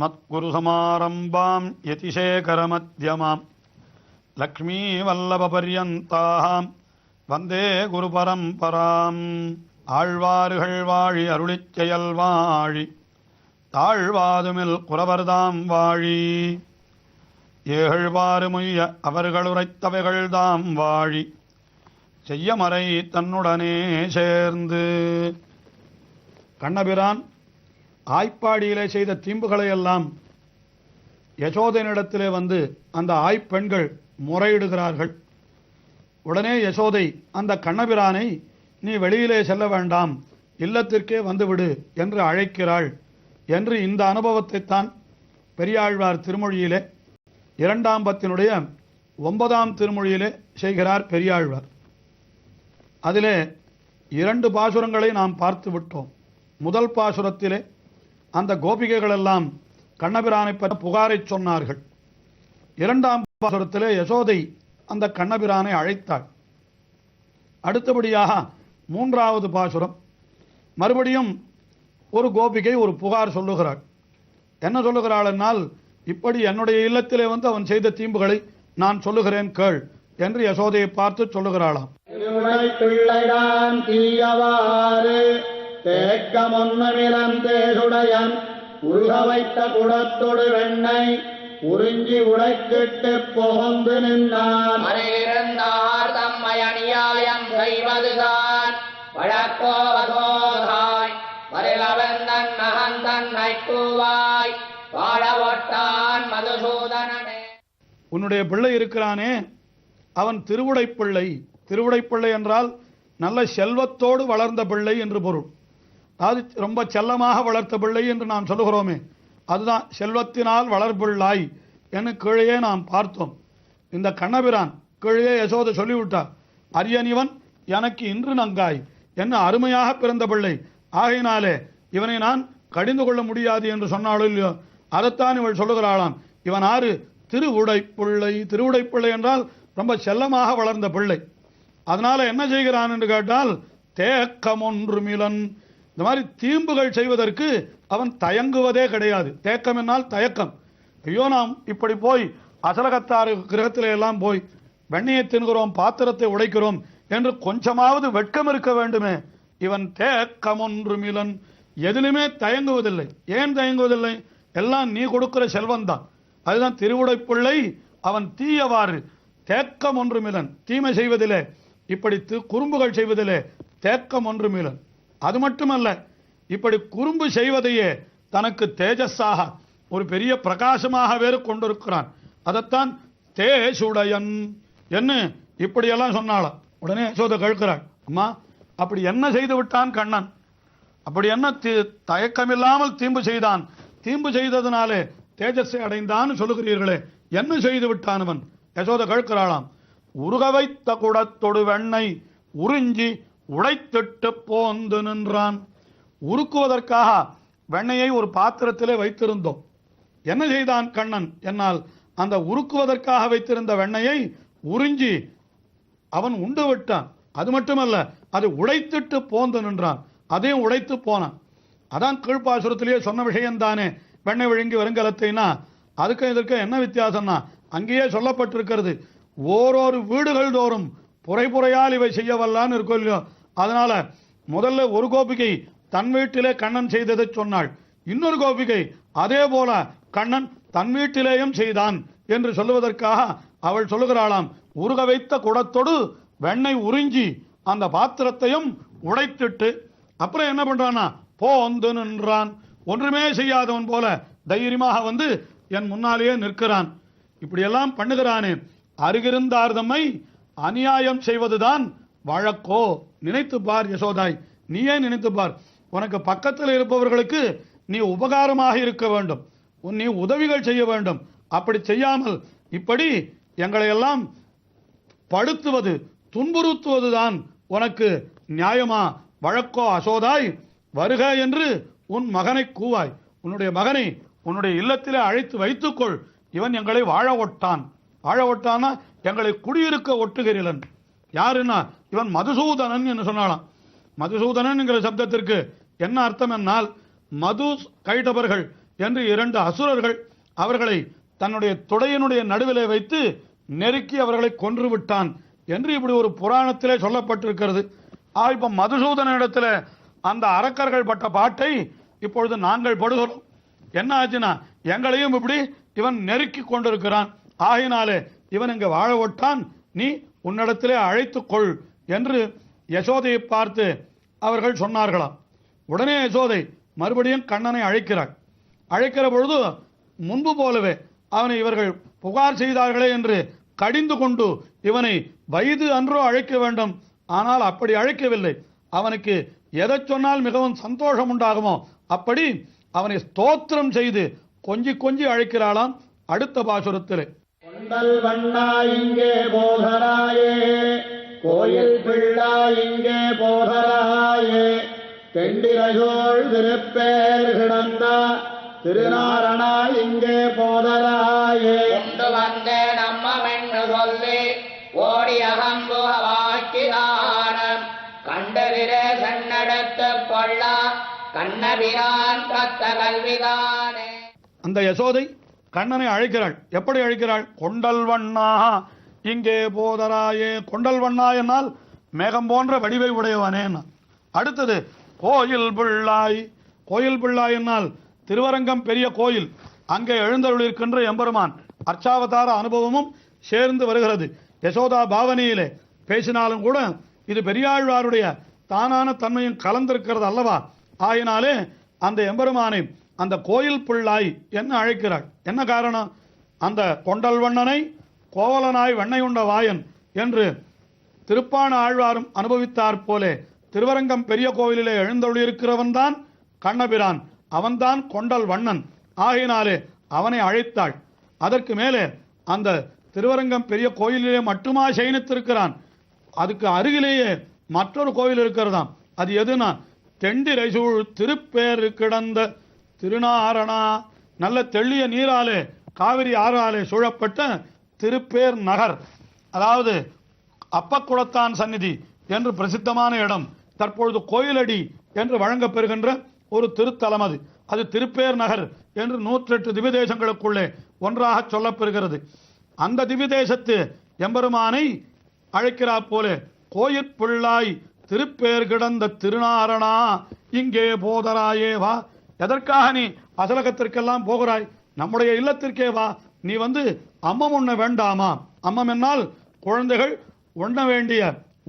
अस्मत्कुरुसमारम्भां यतिशेखरमध्यमाम् லக்ஷ்மீவல்லபபர்யந்தாம் வந்தே குரு பரம்பராம் ஆழ்வார்கள் வாழி அருளிச் செயல் வாழி தாழ்வாதுமில் குறவர்தாம் வாழி ஏகழ்வாறு முய்ய அவர்களுரைத்தவைகள் தாம் வாழி செய்யமறை தன்னுடனே சேர்ந்து கண்ணபிரான் ஆய்ப்பாடியிலே செய்த தீம்புகளை எல்லாம் யசோதையினிடத்திலே வந்து அந்த ஆய்ப்பெண்கள் முறையிடுகிறார்கள். உடனே யசோதை அந்த கண்ணபிரானை நீ வெளியிலே செல்ல வேண்டாம். இல்லத்திற்கே வந்துவிடு என்று அழைக்கிறாள் என்று இந்த அனுபவத்தைத்தான் பெரியாழ்வார் திருமொழியிலே இரண்டாம் பத்தினுடைய ஒன்பதாம் திருமொழியிலே செய்கிறார் பெரியாழ்வார். அதிலே இரண்டு பாசுரங்களை நாம் பார்த்து விட்டோம். முதல் பாசுரத்திலே அந்த கோபிகைகள் எல்லாம் கண்ணபிரானை பற்றி புகாரை சொன்னார்கள். இரண்டாம் பாசுரத்திலே யசோதை அந்த கண்ணபிரானை அழைத்தாள். அடுத்தபடியாக மூன்றாவது பாசுரம். மறுபடியும் ஒரு கோபிகை ஒரு புகார் சொல்லுகிறாள். என்ன சொல்லுகிறாள் என்னால் இப்படி என்னுடைய இல்லத்திலே வந்து அவன் செய்த தீம்புகளை நான் சொல்லுகிறேன் கேள் என்று யசோதையை பார்த்து சொல்லுகிறாளாம். தேக்கமொன்னமிலம் தேசுடையன் உருக வைத்த குடத்தொடு வெண்ணெய் உறிஞ்சி உடைக்கிட்டு புகுந்து நின்றான். மறையிருந்தார் தம்மை அநியாயம் செய்வதுதான். வழக்கோ வகோதாய் வரிலவந்தன் மகன் தன்னை கூவாய் வாழ ஒட்டான் மதுசூதனனே உன்னுடைய பிள்ளை இருக்கிறானே அவன் திருவுடைப்பிள்ளை. திருவுடைப்பிள்ளை என்றால் நல்ல செல்வத்தோடு வளர்ந்த பிள்ளை என்று பொருள். அது ரொம்ப செல்லமாக வளர்த்த பிள்ளை என்று நாம் சொல்லுகிறோமே. அதுதான் செல்வத்தினால் வளர்பிள்ளாய். என்று கீழே நாம் பார்த்தோம். இந்த கண்ணபிரான் கீழே யசோதை சொல்லிவிட்டார் அரியனிவன் எனக்கு இன்று நங்காய். என்ன அருமையாக பிறந்த பிள்ளை. ஆகையினாலே இவனை நான் கடிந்து கொள்ள முடியாது என்று சொன்னாலும் இல்லையோ? அதைத்தான் இவள் சொல்லுகிறாளாம். இவன் ஆறு? திருவுடைப்பிள்ளை. திருவுடைப்பிள்ளை என்றால் ரொம்ப செல்லமாக வளர்ந்த பிள்ளை. அதனால் என்ன செய்கிறான் என்று கேட்டால் தேக்கம் ஒன்றுமிலன் இந்த மாதிரி தீம்புகள் செய்வதற்கு அவன் தயங்குவதே கிடையாது. தேக்கம் என்னால் தயக்கம். ஐயோ நாம் இப்படி போய் அசலகத்தாறு கிரகத்தில் எல்லாம் போய் வெண்ணியை தின்கிறோம் பாத்திரத்தை உடைக்கிறோம் என்று கொஞ்சமாவது வெட்கம் இருக்க வேண்டுமே. இவன் தேக்கம் ஒன்றுமிலன் எதிலுமே தயங்குவதில்லை. ஏன் தயங்குவதில்லை? எல்லாம் நீ கொடுக்கிற செல்வந்தான் அதுதான் திருவுடைப்பிள்ளை. அவன் தீயவாறு. தேக்கம் ஒன்றுமிலன் தீமை செய்வதிலே. இப்படி குறும்புகள் செய்வதிலே தேக்கம் ஒன்றுமிலன் அது மட்டுமல்ல இப்படி குறும்பு செய்வதையே தனக்கு தேஜஸாக ஒரு பெரிய பிரகாசமாக வேறு கொண்டிருக்கிறான். அதைத்தான் தேசுடையன். என்ன? இப்படியெல்லாம் சொன்னாளாம் உடனே யசோதை கேட்கிறாள் அம்மா அப்படி என்ன செய்து விட்டான் கண்ணன்? அப்படி என்ன தி- தயக்கமில்லாமல் தீம்பு செய்தான்? தீம்பு செய்ததினாலே தேஜஸை அடைந்தான்னு சொல்லுகிறீர்களே என்ன செய்து விட்டான் அவன் யசோத கேட்கிறாளாம் உருக வைத்த குடத்தொடு வெண்ணை உறிஞ்சி உடைத்திட்டு போந்து நின்றான். உருக்குவதற்காக வெண்ணையை ஒரு பாத்திரத்திலே வைத்திருந்தோம். என்ன செய்தான் கண்ணன்? என்னால் அந்த உருக்குவதற்காக வைத்திருந்த வெண்ணையை உறிஞ்சி அவன் உண்டு விட்டான். அது மட்டுமல்ல அது உடைத்துட்டு போந்து நின்றான். அதையும் உடைத்து போனான். அதான் கீழ்ப்பாசுரத்திலேயே சொன்ன விஷயம்தானே வெண்ணெய் விழுங்கி வருங்கலத்தைனா அதுக்கும் இதற்கும் என்ன வித்தியாசம்னா அங்கேயே சொல்லப்பட்டிருக்கிறது ஓரொரு வீடுகள் தோறும் புரை புறையால் இவை செய்ய வரலான்னு இருக்கும் இல்லையோ? அதனால முதல்ல ஒரு கோபிகை தன் வீட்டிலே கண்ணன் செய்ததை சொன்னாள். இன்னொரு கோபிகை அதே போல கண்ணன் தன் வீட்டிலேயும் செய்தான் என்று சொல்லுவதற்காக அவள் சொல்லுகிறாளாம். உருக வைத்த குடத்தோடு வெண்ணை உறிஞ்சி அந்த பாத்திரத்தையும் உடைத்திட்டு அப்புறம் என்ன பண்றானா போந்து நின்றான். ஒன்றுமே செய்யாதவன் போல தைரியமாக வந்து என் முன்னாலேயே நிற்கிறான். இப்படியெல்லாம் பண்ணுகிறானே. அருகிருந்தார் தம்மை அநியாயம் செய்வதுதான் வழக்கோ. நினைத்து பார் யசோதாய். நீயே நினைத்து பார் உனக்கு பக்கத்தில் இருப்பவர்களுக்கு நீ உபகாரமாக இருக்க வேண்டும். உன் நீ உதவிகள் செய்ய வேண்டும். அப்படி செய்யாமல் இப்படி எங்களை எல்லாம் படுத்துவது துன்புறுத்துவதுதான் உனக்கு நியாயமா? வழக்கோ அசோதாய்? வருக என்று உன் மகனை கூவாய். உன்னுடைய மகனை உன்னுடைய இல்லத்திலே அழைத்து வைத்துக்கொள். இவன் எங்களை வாழ ஒட்டான். வாழ ஒட்டானா? எங்களை குடியிருக்க ஒட்டுகிறீளன் யாருன்னா? இவன் மதுசூதனன் என்று சொன்னாலாம் மதுசூதனன் என்கிற சப்தத்திற்கு என்ன அர்த்தம் என்னால் மது கைட்டவர்கள் என்று இரண்டு அசுரர்கள் அவர்களை தன்னுடைய துடையினுடைய நடுவிலே வைத்து நெருக்கி அவர்களை கொன்று விட்டான் என்று இப்படி ஒரு புராணத்திலே சொல்லப்பட்டிருக்கிறது. ஆ இப்போ மதுசூதன இடத்துல அந்த அரக்கர்கள் பட்ட பாட்டை இப்பொழுது நாங்கள் படுகிறோம். என்ன ஆச்சுன்னா எங்களையும் இப்படி இவன் நெருக்கி கொண்டிருக்கிறான். ஆகினாலே இவன் இங்கே வாழ விட்டான் நீ உன்னிடத்திலே அழைத்துக்கொள் என்று யசோதையை பார்த்து அவர்கள் சொன்னார்களாம். உடனே யசோதை மறுபடியும் கண்ணனை அழைக்கிறாள் அழைக்கிற பொழுது முன்பு போலவே அவனை இவர்கள் புகார் செய்தார்களே என்று கடிந்து கொண்டு இவனை வயது அன்றோ அழைக்க வேண்டும். ஆனால் அப்படி அழைக்கவில்லை. அவனுக்கு எதை சொன்னால் மிகவும் சந்தோஷம் உண்டாகுமோ அப்படி அவனை ஸ்தோத்திரம் செய்து கொஞ்சி கொஞ்சி அழைக்கிறாளாம் அடுத்த பாசுரத்தில். வண்ணா இங்கே போதராயே கோயில் பிள்ளா இங்கே போதராயே தெண்டிரசோள் திருப்பேர் கிடந்த திருநாரணா இங்கே போதராயே. கொண்டு வந்தே நம்மமென்று சொல்லி ஓடி அகம்புகவாக்கிதானம் கண்டதிரே சென்னெடுத்து கொள்ள கண்ணபிரான் கத்த கல்விதானே. அந்த யசோதை கண்ணனை அழைக்கிறாள். எப்படி அழைக்கிறாள்? கொண்டல் வண்ணா இங்கே போதராயே கொண்டல் வண்ணா என்னால் மேகம் போன்ற வடிவை உடையவனே அடுத்தது கோயில் பிள்ளாய். கோயில் பிள்ளாய் என்னால் திருவரங்கம் பெரிய கோயில். அங்கே எழுந்தருளிருக்கின்ற எம்பெருமான் அர்ச்சாவதார அனுபவமும் சேர்ந்து வருகிறது. யசோதா பாவனையிலே பேசினாலும் கூட இது பெரியாழ்வாருடைய தானான தன்மையும் கலந்திருக்கிறது அல்லவா? ஆயினாலே அந்த எம்பெருமானை அந்த கோயில் பிள்ளாய் என்ன அழைக்கிறாள் என்ன காரணம்? அந்த கொண்டல்வண்ணனை கோவலனாய் வெண்ணை உண்ட வாயன் என்று திருப்பான ஆழ்வாரும் அனுபவித்தார் போலே திருவரங்கம் பெரிய கோவிலிலே எழுந்தொழியிருக்கிறவன்தான் கண்ணபிரான். அவன்தான் கொண்டல் வண்ணன். ஆகையினாலே அவனை அழைத்தாள். அதற்கு மேலே அந்த திருவரங்கம் பெரிய கோயிலிலே மட்டுமா சயனித்திருக்கிறான்? அதுக்கு அருகிலேயே மற்றொரு கோயில் இருக்கிறதாம். அது எதுனா? தெண்டிரை சூழ் திருப்பேரு கிடந்த திருநாரணா. நல்ல தெள்ளிய நீராலே காவிரி ஆறாலே சூழப்பட்ட திருப்பேர் நகர் அதாவது அப்பக்குளத்தான் சந்நிதி என்று பிரசித்தமான இடம் தற்பொழுது கோயிலடி என்று வழங்கப்பெறுகின்ற ஒரு திருத்தலம் அது. அது திருப்பேர் நகர் என்று நூற்றெட்டு திவிதேசங்களுக்குள்ளே ஒன்றாக சொல்லப்பெறுகிறது. அந்த திவிதேசத்து எம்பெருமானை அழைக்கிறா போல கோயிற்பிள்ளாய் திருப்பேர் கிடந்த திருநாரணா இங்கே போதராயே வா. எதற்காக நீ அசலகத்திற்கெல்லாம் போகிறாய்? நம்முடைய இல்லத்திற்கே வா. நீ வந்து அம்மம் உண்ண வேண்டாமா? அம்மம் என்னால் குழந்தைகள் உண்ண வேண்டிய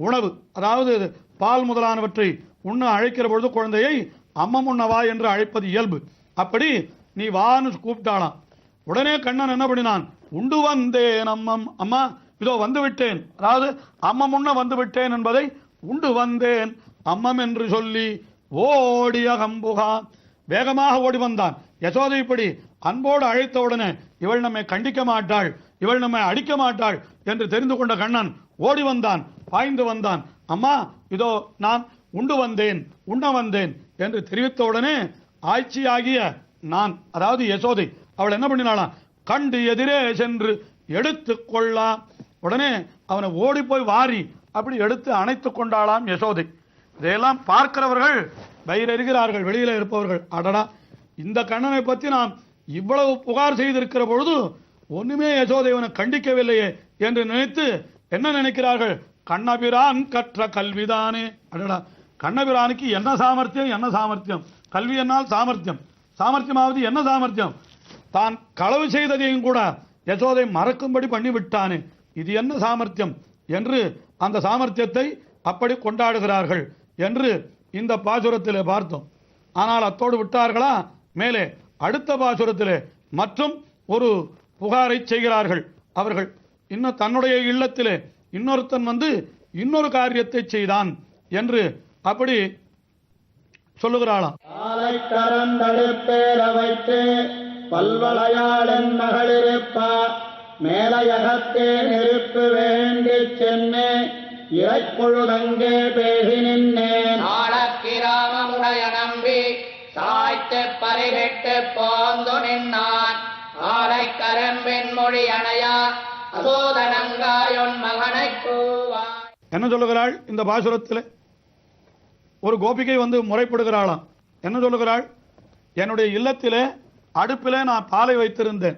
உணவு அதாவது பால் முதலானவற்றை உண்ண அழைக்கிற பொழுது குழந்தையை அம்மம் உண்ணவா என்று அழைப்பது இயல்பு. அப்படி நீ வான்னு கூப்பிட்டாளாம். உடனே கண்ணன் என்ன பண்ணினான்? உண்டு வந்தேன் அம்மம். அம்மா இதோ வந்து விட்டேன். அதாவது அம்மம் உண்ண வந்து விட்டேன் என்பதை உண்டு வந்தேன் அம்மம் என்று சொல்லி ஓடிய கம்புகா. வேகமாக ஓடி வந்தான். யசோதை இப்படி அன்போடு அழைத்த உடனே இவள் நம்மை கண்டிக்க மாட்டாள் இவள் நம்மை அடிக்க மாட்டாள் என்று தெரிந்து கொண்ட கண்ணன் ஓடி வந்தான் பாய்ந்து வந்தான். அம்மா இதோ நான் உண்டு வந்தேன் உண்ண வந்தேன் என்று தெரிவித்த உடனே ஆட்சியாகிய நான் அதாவது யசோதை அவள் என்ன பண்ணினாலாம் கண்டு எதிரே சென்று எடுத்து கொள்ளா உடனே அவனை ஓடி போய் வாரி அப்படி எடுத்து அணைத்து கொண்டாளாம் யசோதை. இதையெல்லாம் பார்க்கிறவர்கள் தயிரை இருக்கிறார்கள் வெளியில் இருப்பவர்கள். அடடா! இந்த கண்ணனை பற்றி நாம் இவ்வளவு புகார் செய்திருக்கிற பொழுது ஒண்ணுமே யசோதைவனை கண்டிக்கவில்லையே என்று நினைத்து என்ன நினைக்கிறார்கள்? கண்ணபிரான் கற்ற கல்விதானே. அடடா. கண்ணபிரானுக்கு என்ன சாமர்த்தியம் என்ன சாமர்த்தியம்? கல்வி என்னால் சாமர்த்தியம். சாமர்த்தியமாவது என்ன சாமர்த்தியம்? தான் களவு செய்ததையும் கூட யசோதை மறக்கும்படி பண்ணிவிட்டானே. இது என்ன சாமர்த்தியம் என்று அந்த சாமர்த்தியத்தை அப்படி கொண்டாடுகிறார்கள் என்று இந்த பாசுரத்திலே பார்த்தோம். ஆனால் அத்தோடு விட்டார்களா? மேலே. அடுத்த பாசுரத்திலே மற்றும் ஒரு புகாரை செய்கிறார்கள். அவர்கள் இன்னும் தன்னுடைய இல்லத்திலே இன்னொருத்தன் வந்து இன்னொரு காரியத்தை செய்தான் என்று அப்படி சொல்லுகிறாளாம். வைத்து பல்வளையாளன் மகளிருப்பா மேலையகத்தே நெருப்பு வேண்டி சென்னே இறைப்பொழுதங்கே பேசி நின்னே. பறிவிட்டு போந்து நின்னான். ஆலை கரம்பின் மொழி அணையா அசோதனங்காயொன் மகனை கூவான். என்ன சொல்லுகிறாள் இந்த பாசுரத்தில்? ஒரு கோபிகை வந்து முறைப்படுகிறாளாம். என்ன சொல்லுகிறாள்? என்னுடைய இல்லத்திலே அடுப்பிலே நான் பாலை வைத்திருந்தேன்.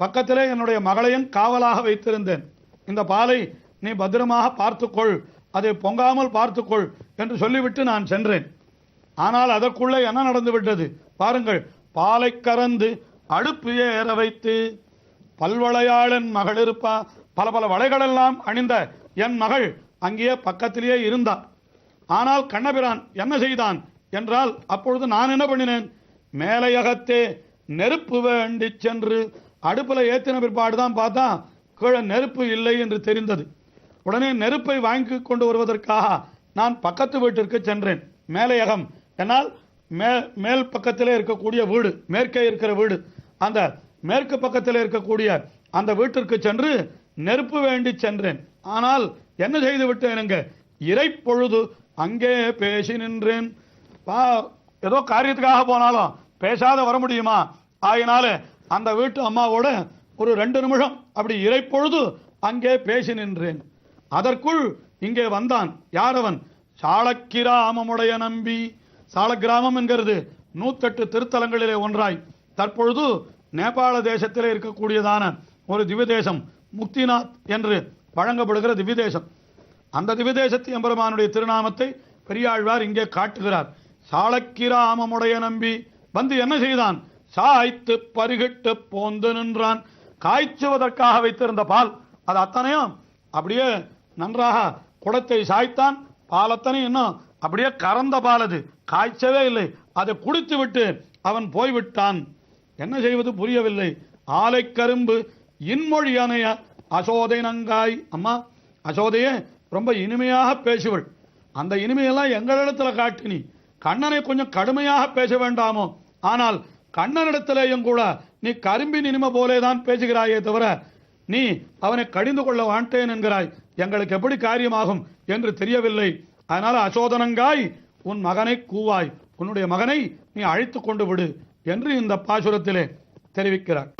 பக்கத்திலே என்னுடைய மகளையும் காவலாக வைத்திருந்தேன். இந்த பாலை நீ பத்திரமாக பார்த்துக்கொள் அதை பொங்காமல் பார்த்துக்கொள் என்று சொல்லிவிட்டு நான் சென்றேன். ஆனால் அதற்குள்ளே என்ன நடந்து விட்டது பாருங்கள் பாலை கறந்து அடுப்பு ஏற வைத்து பல்வளையாளன் மகள் இருப்பா. பல பல வளைகளெல்லாம் அணிந்த என் மகள் அங்கேயே பக்கத்திலேயே இருந்தார் ஆனால் கண்ணபிரான் என்ன செய்தான் என்றால் அப்பொழுது நான் என்ன பண்ணினேன்? மேலையகத்தே நெருப்பு வேண்டி சென்று அடுப்பில் ஏத்தின பிற்பாடு தான் பார்த்தா கீழே நெருப்பு இல்லை என்று தெரிந்தது. உடனே நெருப்பை வாங்கி கொண்டு வருவதற்காக நான் பக்கத்து வீட்டிற்கு சென்றேன். மேலையகம். என்னால் மே மேல் பக்கத்திலே இருக்கக்கூடிய வீடு மேற்கே இருக்கிற வீடு அந்த மேற்கு பக்கத்தில் இருக்கக்கூடிய அந்த வீட்டிற்கு சென்று நெருப்பு வேண்டி சென்றேன். ஆனால் என்ன செய்து விட்டேனுங்க இறைப்பொழுது அங்கே பேசி நின்றேன். வா ஏதோ காரியத்துக்காக போனாலும் பேசாத வர முடியுமா? ஆகினால அந்த வீட்டு அம்மாவோட ஒரு ரெண்டு நிமிஷம் அப்படி இறைப்பொழுது அங்கே பேசி நின்றேன். அதற்குள் இங்கே வந்தான். யார் அவன்? சாளக்கிராமமுடைய நம்பி. சாளக்கிராமம் என்கிறது நூத்தெட்டு திருத்தலங்களிலே ஒன்றாய். தற்பொழுது நேபாள தேசத்திலே இருக்கக்கூடியதான ஒரு திவ்யதேசம் முக்திநாத் என்று வழங்கப்படுகிற திவ்யதேசம். அந்த திவ்யதேசத்து எம்பெருமானுடைய திருநாமத்தை பெரியாழ்வார் இங்கே காட்டுகிறார். சாளக்கிராமமுடைய நம்பி வந்து என்ன செய்தான்? சாய்த்து பருகிட்டு போந்து நின்றான். காய்ச்சுவதற்காக வைத்திருந்த பால் அது அத்தனையும் அப்படியே நன்றாக குடத்தை சாய்த்தான். பால் அத்தனையும் இன்னும் அப்படியே கறந்த பாலது காய்ச்சவே இல்லை. அதை குடித்து விட்டு அவன் போய்விட்டான். என்ன செய்வது புரியவில்லை. ஆலை கரும்பு இன்மொழி அணைய அசோதை நங்காய். அம்மா அசோதையே ரொம்ப இனிமையாக பேசுவள். அந்த இனிமையெல்லாம் எங்களிடத்துல காட்டினி கண்ணனை கொஞ்சம் கடுமையாக பேச வேண்டாமோ? ஆனால் கண்ணனிடத்திலேயும் கூட நீ கரும்பின் இனிமை போலேதான் பேசுகிறாயே தவிர நீ அவனை கடிந்து கொள்ள வாண்டேன் என்கிறாய். எங்களுக்கு எப்படி காரியமாகும் என்று தெரியவில்லை. அதனால அசோதனங்காய் உன் மகனை கூவாய். உன்னுடைய மகனை நீ அழைத்து கொண்டு விடு என்று இந்த பாசுரத்திலே தெரிவிக்கிறார்.